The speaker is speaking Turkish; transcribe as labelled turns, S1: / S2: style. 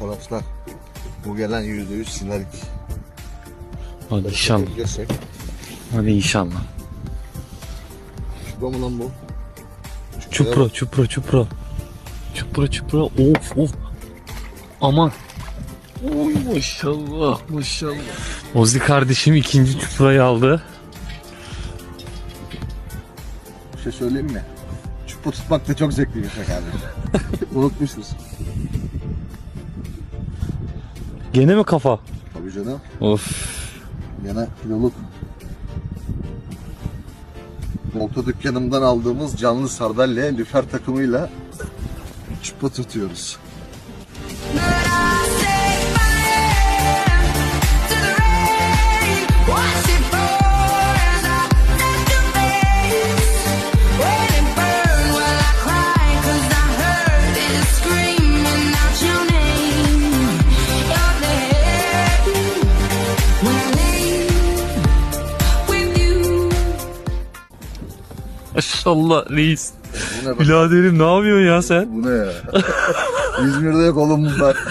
S1: Arkadaşlar bu gelen yüzde yüz sinerik.
S2: Hadi inşallah. Hadi inşallah.
S1: Şurada mı lan bu?
S2: Çupra çupra çupra. Çupra çupra. Of of. Aman. Oy maşallah maşallah. Ozi kardeşim ikinci çuprayı aldı.
S1: Bir şey söyleyeyim mi? Çupa tutmak da çok zevkli bir şey kardeşim. Unutmuşuz.
S2: Gene mi kafa?
S1: Tabii canım.
S2: Of.
S1: Yana kiloluk. Volta dükkanımdan aldığımız canlı sardalya lüfer takımıyla çupa tutuyoruz.
S2: Maşallah reis.
S1: Bu ne be?
S2: Biraderim ne yapıyorsun ya sen?
S1: Bu ne ya? İzmir'de yok oğlum bunlar.